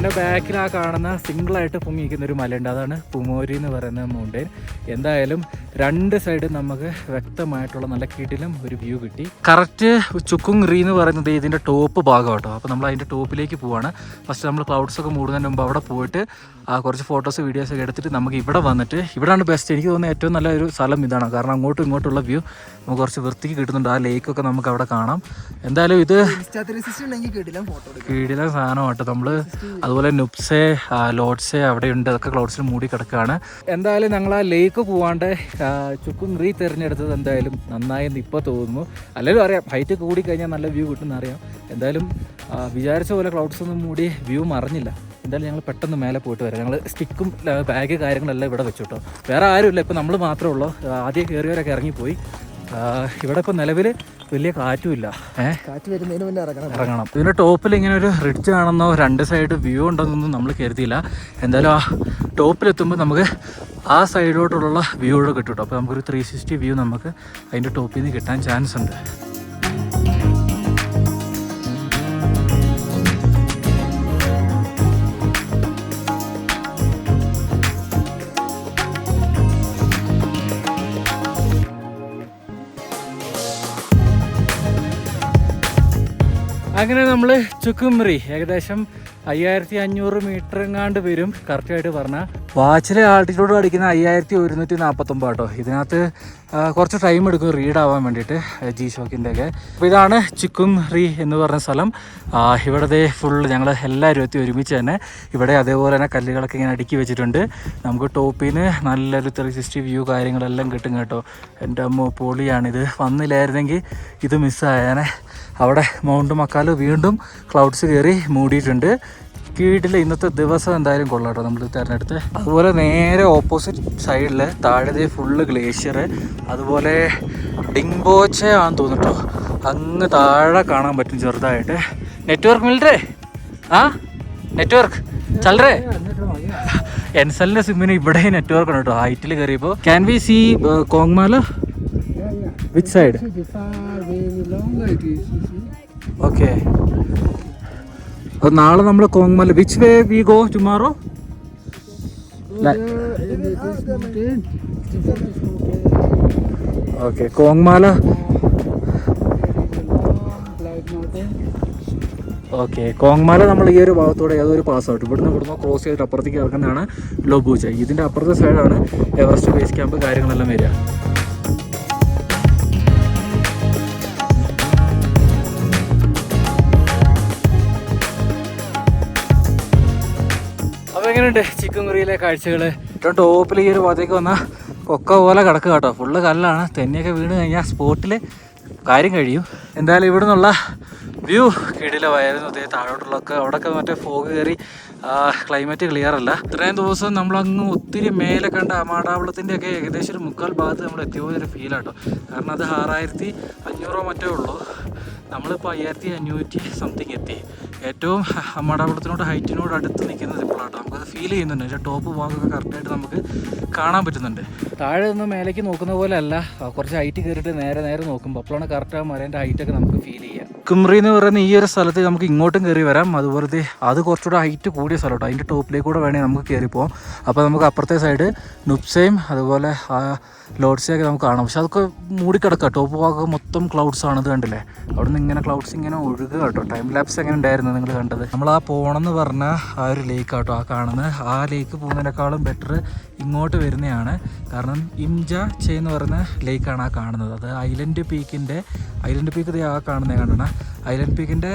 എന്റെ ബാക്കിൽ ആ കാണുന്ന സിംഗിളായിട്ട് പൊങ്ങിയിരിക്കുന്ന ഒരു മലയുണ്ട്. അതാണ് പുമോരി എന്ന് പറയുന്ന മൗണ്ടെയിൻ എന്തായാലും രണ്ട് സൈഡും നമുക്ക് വ്യക്തമായിട്ടുള്ള നല്ല കിടിലും ഒരു വ്യൂ കിട്ടി. കറക്റ്റ് ചുക്കുങ്റി എന്ന് പറയുന്നത് ഇതിന്റെ ടോപ്പ് ഭാഗം കേട്ടോ. അപ്പോൾ നമ്മൾ അതിന്റെ ടോപ്പിലേക്ക് പോവാണ്. ഫസ്റ്റ് നമ്മൾ ക്ലൗഡ്സ് ഒക്കെ മൂടുന്നതിന് മുമ്പ് അവിടെ പോയിട്ട് കുറച്ച് ഫോട്ടോസ് വീഡിയോസ് ഒക്കെ എടുത്തിട്ട് നമുക്ക് ഇവിടെ വന്നിട്ട് ഇവിടെയാണ് ബെസ്റ്റ് എനിക്ക് തോന്നുന്ന ഏറ്റവും നല്ലൊരു സ്ഥലം ഇതാണ്. കാരണം അങ്ങോട്ടും ഇങ്ങോട്ടുള്ള വ്യൂ നമുക്ക് കുറച്ച് വൃത്തിക്ക് കിട്ടുന്നുണ്ട്. ആ ലേക്കൊക്കെ നമുക്ക് അവിടെ കാണാം. എന്തായാലും ഇത് കീഴിലെ സാധനമായിട്ട് നമ്മൾ അതുപോലെ നുപ്സെ ലോഡ്സെ അവിടെ ഉണ്ട് അതൊക്കെ ക്ലൗഡ്സിൽ മൂടി കിടക്കുകയാണ് എന്തായാലും ഞങ്ങൾ ആ ലേക്ക് പോവാണ്ട് ആ, ചുക്കും റീ തിരഞ്ഞെടുത്തത് എന്തായാലും നന്നായെന്ന് ഇപ്പോൾ തോന്നുന്നു. അല്ലെങ്കിൽ അറിയാം ഹൈറ്റ് കൂടി കഴിഞ്ഞാൽ നല്ല വ്യൂ കിട്ടുമെന്ന് അറിയാം. എന്തായാലും വിചാരിച്ച പോലെ ക്ലൗഡ്സ് ഒന്നും മൂടി വ്യൂ മറിഞ്ഞില്ല. എന്തായാലും ഞങ്ങൾ പെട്ടെന്ന് മേലെ പോയിട്ട് വരാം. ഞങ്ങൾ സ്റ്റിക്കും ബാഗ് കാര്യങ്ങളെല്ലാം ഇവിടെ വെച്ചു കേട്ടോ വേറെ ആരുമില്ല. ഇപ്പോൾ നമ്മൾ മാത്രമേ ഉള്ളൂ. ആദ്യം കയറിയവരൊക്കെ ഇറങ്ങിപ്പോയി. ഇവിടെ ഇപ്പോൾ നിലവിൽ വലിയ കാറ്റുമില്ല. ഏഹ് കാറ്റ് വരുന്നതിന് മുന്നേ ഇറങ്ങണം. ഇറങ്ങണം. ഇതിന്റെ ടോപ്പിൽ ഇങ്ങനെ ഒരു റിഡ്ജ് ആണെന്നോ രണ്ട് സൈഡ് വ്യൂ ഉണ്ടെന്നൊന്നും നമ്മൾ കരുതിയില്ല. എന്തായാലും ആ ടോപ്പിലെത്തുമ്പോൾ നമുക്ക് ആ സൈഡിലോട്ടുള്ള വ്യൂ കൂടെ കിട്ടും കേട്ടോ അപ്പോൾ നമുക്കൊരു ത്രീ സിക്സ്റ്റി വ്യൂ നമുക്ക് അതിന്റെ ടോപ്പിൽ നിന്ന് കിട്ടാൻ ചാൻസ് ഉണ്ട്. അങ്ങനെ നമ്മൾ ചുക്കുമറി ഏകദേശം അയ്യായിരത്തി അഞ്ഞൂറ് മീറ്റർ എങ്ങാണ്ട് വരും. കറക്റ്റായിട്ട് പറഞ്ഞാൽ വാച്ചിലെ ആൾട്ടിറ്റ്യൂഡ് അടിക്കുന്ന അയ്യായിരത്തി ഒരുന്നൂറ്റി നാൽപ്പത്തൊമ്പത് കേട്ടോ. ഇതിനകത്ത് കുറച്ച് ടൈം എടുക്കും റീഡ് ആവാൻ വേണ്ടിയിട്ട് ജി ഷോക്കിന്റെ ഒക്കെ അപ്പോൾ ഇതാണ് ചിക്കും റീ എന്ന് പറഞ്ഞ സ്ഥലം. ഇവിടത്തെ ഇവിടുത്തെ ഫുൾ ഞങ്ങൾ എല്ലാവരും എത്തി ഒരുമിച്ച് തന്നെ. ഇവിടെ അതേപോലെ തന്നെ കല്ലുകളൊക്കെ ഇങ്ങനെ അടുക്കി വെച്ചിട്ടുണ്ട്. നമുക്ക് ടോപ്പിൽ നിന്ന് നല്ലൊരു ത്രീ സിക്സ്റ്റി വ്യൂ കാര്യങ്ങളെല്ലാം കിട്ടും കേട്ടോ. എന്റെ അമ്മ പൊളിയാണിത്. വന്നില്ലായിരുന്നെങ്കിൽ ഇത് മിസ്സായനെ അവിടെ മൗണ്ട് മക്കാൽ വീണ്ടും ക്ലൗഡ്സ് കയറി മൂടിയിട്ടുണ്ട്. കീഴിൽ ഇന്നത്തെ ദിവസം എന്തായാലും കൊള്ളാട്ടോ നമ്മൾ തിരഞ്ഞെടുത്ത്. അതുപോലെ നേരെ ഓപ്പോസിറ്റ് സൈഡിൽ താഴെ ഫുള്ള് ഗ്ലേഷ്യർ അതുപോലെ ഡിംബോച്ച ആണെന്ന് തോന്നിട്ടോ അങ്ങ് താഴെ കാണാൻ പറ്റും ചെറുതായിട്ട്. നെറ്റ്വർക്ക് മിൽറ്റേ ആ? നെറ്റ്വർക്ക് ചലറേ എൻസലിന്റെ സിമ്മിന് ഇവിടെ നെറ്റ്വർക്ക് ഉണ്ട് കേട്ടോ. ഹൈറ്റിൽ കയറിയപ്പോൾ can we see Kongmala. Which side See അപ്പോൾ നാളെ നമ്മൾ Kongmala which way we go tomorrow. Okay Kongmala. Okay Kongmala നമ്മൾ ഈ ഒരു ഭാഗത്തൂടെ ഏതൊരു പാസ് ഔട്ട് ഇവിടുന്ന് ഇവിടുന്ന് ക്രോസ് ചെയ്തിട്ട് അപ്പുറത്തേക്ക് ഇറങ്ങുന്നതാണ് ലോബൂച്ച ഇതിന്റെ അപ്പുറത്തെ സൈഡാണ് എവറസ്റ്റ് ബേസ് ക്യാമ്പ് കാര്യങ്ങളെല്ലാം വരിക എങ്ങനെയുണ്ട് ചിക്കൻ കറിയിലെ കാഴ്ചകൾ ഏറ്റവും ടോപ്പിൽ ഈ ഒരു ഭാഗത്തേക്ക് വന്നാൽ കൊക്ക പോലെ കിടക്കുക കേട്ടോ. ഫുള്ള് കല്ലാണ്. തെന്നിയൊക്കെ വീണ് കഴിഞ്ഞാൽ സ്പോട്ടിൽ കാര്യം കഴിയും. എന്തായാലും ഇവിടെ നിന്നുള്ള വ്യൂ കിടിലമായിരുന്നു. അതേ താഴോട്ടുള്ളൊക്കെ അവിടെയൊക്കെ മറ്റേ ഫോഗ് കയറി ക്ലൈമറ്റ് ക്ലിയർ അല്ല. ഇത്രയും ദിവസം നമ്മളങ്ങ് ഒത്തിരി മേലെ കണ്ട അമാടാവളത്തിന്റെ ഒക്കെ ഏകദേശം ഒരു മുക്കാൽ ഭാഗത്ത് നമ്മൾ എത്തിയ പോലെ ഒരു ഫീലാട്ടോ കാരണം അത് ആറായിരത്തി അഞ്ഞൂറോ മറ്റേ ഉള്ളൂ. നമ്മളിപ്പോൾ അയ്യായിരത്തി അഞ്ഞൂറ്റി സംതിങ് എത്തി. ഏറ്റവും അമ്മാടാവളത്തിനോട് ഹൈറ്റിനോട് അടുത്ത് നിൽക്കുന്നത് ഇപ്പോഴാട്ടോ നമുക്കത് ഫീൽ ചെയ്യുന്നുണ്ട്. പക്ഷേ ടോപ്പ് ഭാഗമൊക്കെ കറക്റ്റായിട്ട് നമുക്ക് കാണാൻ പറ്റുന്നുണ്ട്. താഴെ നിന്ന് മേലേക്ക് നോക്കുന്ന പോലെ അല്ല. കുറച്ച് ഹൈറ്റ് കയറിയിട്ട് നേരെ നേരെ നോക്കുമ്പോൾ അപ്പോഴാണ് കറക്റ്റ് ആ മരേന്റെ ഹൈറ്റൊക്കെ നമുക്ക് ഫീൽ ചെയ്യുക കുമ്രി എന്ന് പറയുന്ന ഈ ഒരു സ്ഥലത്ത് നമുക്ക് ഇങ്ങോട്ടും കയറി വരാം. അതുപോലെ ദേ അത് കുറച്ചുകൂടെ ഹൈറ്റ് കൂടിയ സ്ഥലം കേട്ടോ അതിന്റെ ടോപ്പിലേക്ക് കൂടെ വേണമെങ്കിൽ നമുക്ക് കയറി പോകാം അപ്പോൾ നമുക്ക് അപ്പുറത്തെ സൈഡ് നുപ്സയും അതുപോലെ ലോഡ്സയൊക്കെ നമുക്ക് കാണാം. പക്ഷെ അതൊക്കെ മൂടിക്കിടക്കുക ടോപ്പ് ഭാഗം മൊത്തം ക്ലൗഡ്സ് ആണ് ഇത് കണ്ടില്ലേ? അവിടെ നിന്ന് ഇങ്ങനെ ക്ലൗഡ്സ് ഇങ്ങനെ ഒഴുകുക കേട്ടോ. ടൈം ലാപ്സ് എങ്ങനെ ഉണ്ടായിരുന്നു നിങ്ങൾ കണ്ടത്? നമ്മൾ ആ പോകണമെന്ന് പറഞ്ഞ ആ ഒരു ലേക്ക് കേട്ടോ ആ കാണുന്നത്. ആ ലേക്ക് പോകുന്നതിനേക്കാളും ബെറ്റർ ഇങ്ങോട്ട് വരുന്നതാണ് കാരണം ഇംജ ചെ എന്ന് പറയുന്ന ലേക്കാണ് ആ കാണുന്നത്. അത് ഐലൻഡ് പീക്കിന്റെ ഐലൻഡ് പീക്ക് ആ കാണുന്നത് കാണണം ഐലൻഡ് പീക്കിന്റെ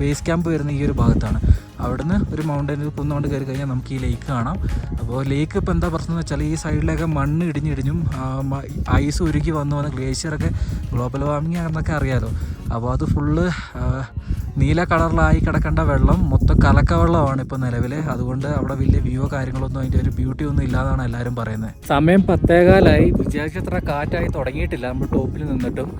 ബേസ് ക്യാമ്പ് വരുന്ന ഈ ഒരു ഭാഗത്താണ്. അവിടുന്ന് ഒരു മൗണ്ടനിൽ കുന്നുകൊണ്ട് കയറി കഴിഞ്ഞാൽ നമുക്ക് ഈ ലേക്ക് കാണാം. അപ്പോൾ ലേക്ക് ഇപ്പോൾ എന്താ പ്രശ്നം എന്ന് വെച്ചാൽ ഈ സൈഡിലൊക്കെ മണ്ണ് ഇടിഞ്ഞിടിഞ്ഞും ഐസ് ഉരുക്കി വന്നു വന്ന ഗ്ലേഷ്യറൊക്കെ ഗ്ലോബൽ വാർമിംഗ് ആണെന്നൊക്കെ അറിയാമല്ലോ അപ്പോൾ അത് ഫുള്ള് നീല കളറിലായി കിടക്കേണ്ട വെള്ളം മൊത്തം കലക്ക വെള്ളമാണ് ഇപ്പോൾ നിലവിൽ അതുകൊണ്ട് അവിടെ വലിയ വ്യൂ കാര്യങ്ങളൊന്നും അതിന്റെ ഒരു ബ്യൂട്ടി ഒന്നും ഇല്ലാതാണ് എല്ലാവരും പറയുന്നത്. സമയം പത്തേകാലായി. വിചാരിച്ചത്ര കാറ്റായി തുടങ്ങിയിട്ടില്ല. നമ്മൾ ടോപ്പിൽ നിന്നിട്ടും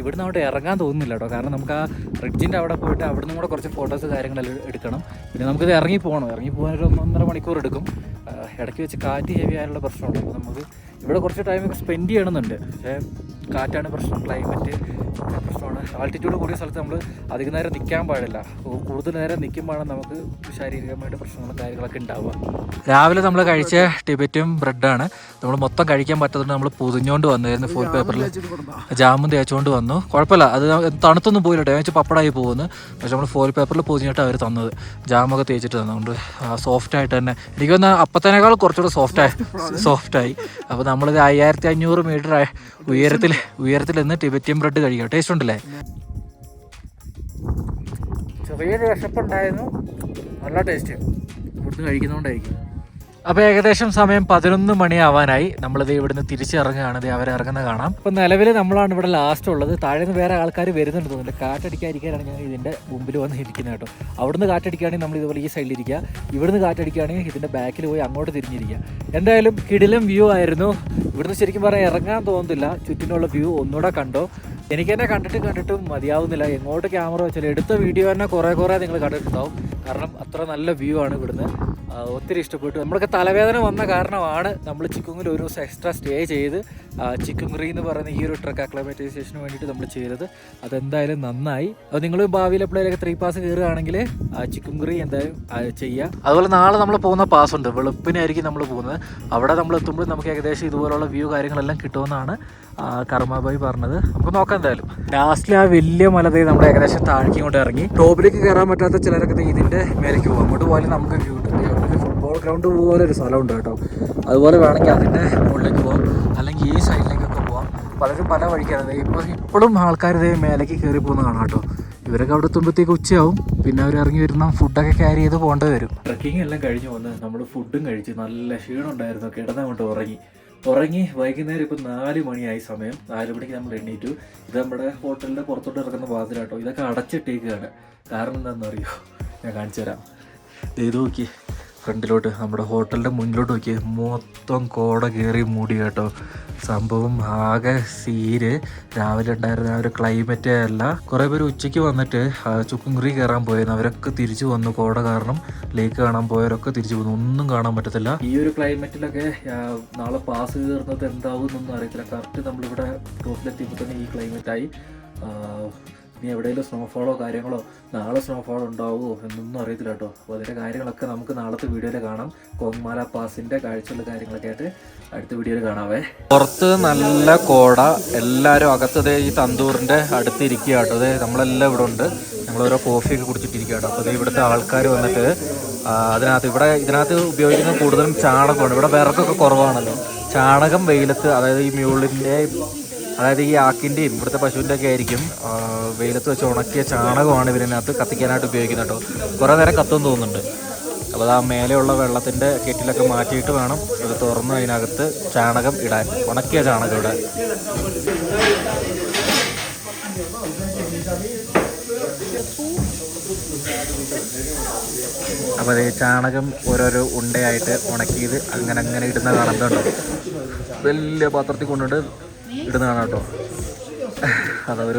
ഇവിടുന്ന് അവിടെ ഇറങ്ങാൻ തോന്നുന്നില്ല കേട്ടോ. കാരണം നമുക്ക് ആ റിഡ്ജിന്റെ അവിടെ പോയിട്ട് അവിടെ നിന്നും കൂടെ കുറച്ച് ഫോട്ടോസ് കാര്യങ്ങളെല്ലാം എടുക്കണം. പിന്നെ നമുക്കിത് ഇറങ്ങി പോകണം ഇറങ്ങി പോകാനൊരു ഒന്നൊന്നര മണിക്കൂർ എടുക്കും. ഇടയ്ക്ക് വെച്ച് കാറ്റ് ഹെവി ആയുള്ള പ്രശ്നമുണ്ട്. അപ്പോൾ നമുക്ക് ഇവിടെ കുറച്ച് ടൈമൊക്കെ സ്പെൻഡ് ചെയ്യണമെന്നുണ്ട്. പക്ഷേ കാറ്റാണ് പ്രശ്നം ക്ലൈമറ്റ് പ്രശ്നമാണ്. ആൾട്ടിറ്റ്യൂഡ് കൂടിയ സ്ഥലത്ത് നമ്മൾ അധിക നേരം നിൽക്കാൻ പാടില്ല. കൂടുതൽ നേരം നിൽക്കുമ്പോഴാണ് നമുക്ക് ശാരീരികമായിട്ട് പ്രശ്നങ്ങളും കാര്യങ്ങളൊക്കെ ഉണ്ടാവുക. രാവിലെ നമ്മൾ കഴിച്ച ടിബറ്റും ബ്രെഡാണ്. നമ്മൾ മൊത്തം കഴിക്കാൻ പറ്റാത്തതുകൊണ്ട് നമ്മൾ പൊതിഞ്ഞുകൊണ്ട് വന്നായിരുന്നു ഫുൾ പേപ്പറിൽ ജാമും തേച്ചുകൊണ്ട് വന്നു. കുഴപ്പമില്ല. അത് തണുത്തൊന്നും പോയില്ല ടേച്ച് പപ്പടായി പോകുന്നു. പക്ഷെ നമ്മൾ ഫോയിൽ പേപ്പറിൽ പൊതിഞ്ഞിട്ട് അവർ തന്നത്. ജാമൊക്കെ തേച്ചിട്ട് തന്നുകൊണ്ട് സോഫ്റ്റ് ആയിട്ട് തന്നെ. എനിക്ക് തോന്നുന്ന അപ്പത്തേനേക്കാൾ കുറച്ചുകൂടെ സോഫ്റ്റായി സോഫ്റ്റായി അപ്പോൾ നമ്മളിത് അയ്യായിരത്തി അഞ്ഞൂറ് മീറ്റർ ഉയരത്തിൽ ഉയരത്തിൽ നിന്ന് ടിബറ്റിയൻ ബ്രെഡ് കഴിക്കാം. ടേസ്റ്റ് ഉണ്ടല്ലേ? ചെറിയൊരു വിശപ്പുണ്ടായിരുന്നു. നല്ല ടേസ്റ്റ് ഇവിടുന്ന് കഴിക്കുന്നതുകൊണ്ടായിരിക്കും അപ്പോൾ ഏകദേശം സമയം പതിനൊന്ന് മണിയാവാനായി. നമ്മളിത് ഇവിടുന്ന് തിരിച്ചിറങ്ങുകയാണ്. ഇത് അവരിറങ്ങുന്ന കാണാം. അപ്പോൾ നിലവിൽ നമ്മളാണ് ഇവിടെ ലാസ്റ്റ് ഉള്ളത്. താഴെ നിന്ന് വേറെ ആൾക്കാർ വരുന്നുണ്ട് തോന്നുന്നില്ല കാറ്റടിക്കാതിരിക്കാനാണ് ഞാൻ ഇതിന്റെ മുമ്പിൽ വന്ന് ഇരിക്കുന്നത് കേട്ടോ. അവിടുന്ന് കാറ്റടിക്കുകയാണെങ്കിൽ നമ്മൾ ഇതുപോലെ ഈ സൈഡിൽ ഇരിക്കുക. ഇവിടുന്ന് കാറ്റടിക്കുകയാണെങ്കിൽ ഇതിന്റെ ബാക്കിൽ പോയി അങ്ങോട്ട് തിരിഞ്ഞിരിക്കുക. എന്തായാലും കിടിലം വ്യൂ ആയിരുന്നു. ഇവിടുന്ന് ശരിക്കും പറയാൻ ഇറങ്ങാൻ തോന്നുന്നില്ല. ചുറ്റിനുള്ള വ്യൂ ഒന്നുകൂടെ കണ്ടോ. എനിക്ക് തന്നെ കണ്ടിട്ട് കണ്ടിട്ടും മതിയാവുന്നില്ല. എങ്ങോട്ട് ക്യാമറ വെച്ചാൽ എടുത്ത വീഡിയോ തന്നെ കുറേ കുറേ നിങ്ങൾ കണ്ടിട്ടുണ്ടാവും. കാരണം അത്ര നല്ല വ്യൂ ആണ് ഇവിടുന്ന്. ഒത്തിരി ഇഷ്ടപ്പെട്ടു. നമ്മൾക്ക് തലവേദന വന്ന കാരണമാണ് നമ്മൾ ചിക്കുങ്ങിൽ ഒരു ദിവസം എക്സ്ട്രാ സ്റ്റേ ചെയ്ത് ചിക്കുങ്ങറി എന്ന് പറയുന്ന ഈ ഒരു ട്രക്ക് അക്ലമറ്റൈസേഷന് വേണ്ടിയിട്ട് നമ്മൾ ചെയ്തത്. അതെന്തായാലും നന്നായി. അപ്പോൾ നിങ്ങൾ ഭാവിയിൽ എപ്പോഴേലൊക്കെ ത്രീ പാസ് കയറുകയാണെങ്കിൽ ചിക്കുങ്റി എന്തായാലും ചെയ്യുക അതുപോലെ നാളെ നമ്മൾ പോകുന്ന പാസ് ഉണ്ട്. വെളുപ്പിനായിരിക്കും നമ്മൾ പോകുന്നത്. അവിടെ നമ്മൾ എത്തുമ്പോൾ നമുക്ക് ഏകദേശം ഇതുപോലുള്ള വ്യൂ കാര്യങ്ങളെല്ലാം കിട്ടുമെന്നാണ് കർമ്മബായി പറഞ്ഞത്. നമുക്ക് നോക്കാം എന്തായാലും. ലാസ്റ്റിൽ ആ വലിയ മല മലതേ നമ്മുടെ ഏകദേശം താഴേക്ക് കൊണ്ട് ഇറങ്ങി. ടോപ്പിലേക്ക് കയറാൻ പറ്റാത്ത ചിലരൊക്കെ ഇതിന്റെ മേലേക്ക് പോകും. അങ്ങോട്ട് പോയാലും നമുക്ക് വ്യൂ കിട്ടും. ഫുട്ബോൾ ഗ്രൗണ്ട് പോലെ ഒരു സ്ഥലമുണ്ട് കേട്ടോ. അതുപോലെ വേണമെങ്കിൽ അതിന്റെ മുകളിലേക്ക് പോകാം അല്ലെങ്കിൽ ഈ സൈഡിലേക്കൊക്കെ പോവാം. പലരും പല വഴിക്കാണ്. ഇപ്പൊ ഇപ്പോഴും ആൾക്കാർ ഇതേ മേലേക്ക് കയറി പോകുന്ന കാണാം കേട്ടോ. ഇവരൊക്കെ അവിടെ എത്തുമ്പോഴത്തേക്ക് ഉച്ചയാവും. പിന്നെ അവർ ഇറങ്ങി വരുന്ന ഫുഡൊക്കെ ക്യാരി ചെയ്ത് പോകേണ്ടി വരും. ട്രക്കിംഗ് എല്ലാം കഴിഞ്ഞ് വന്ന് നമ്മൾ ഫുഡും കഴിച്ച് നല്ല ക്ഷീണം ഉണ്ടായിരുന്നു. കിടന്നങ്ങോട്ട് ഉറങ്ങി. ഉറങ്ങി വൈകുന്നേരം ഇപ്പം നാല് മണിയായി സമയം. നാല് മണിക്ക് നമ്മൾ എണ്ണീറ്റു ഇത് നമ്മുടെ ഹോട്ടലിന്റെ പുറത്തോട്ട് ഇറക്കുന്ന വാതിലാട്ടോ. ഇതൊക്കെ അടച്ചിട്ടേക്കാണ്. കാരണം എന്താണെന്ന് അറിയോ ഞാൻ കാണിച്ചു തരാം ദേ ഇത് നോക്കി ഫ്രണ്ടിലോട്ട് നമ്മുടെ ഹോട്ടലിന്റെ മുന്നിലോട്ട് നോക്കി മൊത്തം കോട കയറി മൂടി കേട്ടോ. സംഭവം ആകെ സീര്. രാവിലെ ഉണ്ടായിരുന്ന ആ ഒരു ക്ലൈമറ്റേ അല്ല. കുറേ പേര് ഉച്ചയ്ക്ക് വന്നിട്ട് ചുക്കും ചുക്കുംകുറി കയറാൻ പോയിരുന്നു അവരൊക്കെ തിരിച്ചു വന്നു. കോട കാരണം ലേക്ക് കാണാൻ പോയവരൊക്കെ തിരിച്ചു വന്നു. ഒന്നും കാണാൻ പറ്റത്തില്ല. ഈ ഒരു ക്ലൈമറ്റിലൊക്കെ നാളെ പാസ് കയറുന്നത് എന്താവും എന്നൊന്നും അറിയത്തില്ല കറക്റ്റ് നമ്മളിവിടെ ടോപ്പിലെത്തിയപ്പോൾ തന്നെ ഈ ക്ലൈമറ്റായി ഇനി എവിടെയെങ്കിലും സ്നോഫോളോ കാര്യങ്ങളോ നാളെ സ്നോഫോൾ ഉണ്ടാവുമോ എന്നൊന്നും അറിയത്തില്ല കേട്ടോ. അപ്പോൾ അതിന്റെ കാര്യങ്ങളൊക്കെ നമുക്ക് നാളത്തെ വീഡിയോയിൽ കാണാം. കോങ്മാല പാസിന്റെ കാഴ്ചയുള്ള കാര്യങ്ങളൊക്കെ ആയിട്ട് അടുത്ത വീഡിയോയിൽ കാണാവേ. പുറത്ത് നല്ല കോട എല്ലാവരും അകത്തത് ഈ തന്തൂറിന്റെ അടുത്ത് ഇരിക്കുക കേട്ടോ. അതെ നമ്മളെല്ലാം ഇവിടെ ഉണ്ട്. ഞങ്ങൾ ഓരോ കോഫിയൊക്കെ കുടിച്ചിട്ടിരിക്കുക കേട്ടോ. അപ്പോൾ ഇവിടുത്തെ ആൾക്കാർ വന്നിട്ട് അതിനകത്ത് ഇവിടെ ഇതിനകത്ത് ഉപയോഗിക്കുന്ന കൂടുതലും ചാണകമാണ്. ഇവിടെ വിറകൊക്കെ കുറവാണല്ലോ. ചാണകം വെയിലത്ത് അതായത് ഈ മ്യൂളിന്റെ അതായത് ഈ ആക്കിന്റെയും ഇവിടുത്തെ പശുവിന്റെ ഒക്കെ ആയിരിക്കും വെയിലത്ത് വെച്ച് ഉണക്കിയ ചാണകമാണ് ഇവരിനകത്ത് കത്തിക്കാനായിട്ട് ഉപയോഗിക്കുന്നത് കേട്ടോ. കുറേ നേരം കത്തും തോന്നുന്നുണ്ട്. അപ്പോൾ ആ മേലെയുള്ള വെള്ളത്തിന്റെ കെറ്റിലൊക്കെ മാറ്റിയിട്ട് വേണം ഇത് തുറന്ന് അതിനകത്ത് ചാണകം ഇടാൻ ഉണക്കിയ ചാണകം ഇടാൻ. അപ്പോൾ അതേ ചാണകം ഓരോരോ ഉണ്ടയായിട്ട് ഉണക്കിയത് അങ്ങനെ അങ്ങനെ ഇടുന്ന കാണുന്നുണ്ട്. വലിയ പാത്രത്തിൽ കൊണ്ടുകൊണ്ട് ഇടുന്ന കാണാം കേട്ടോ അതവർ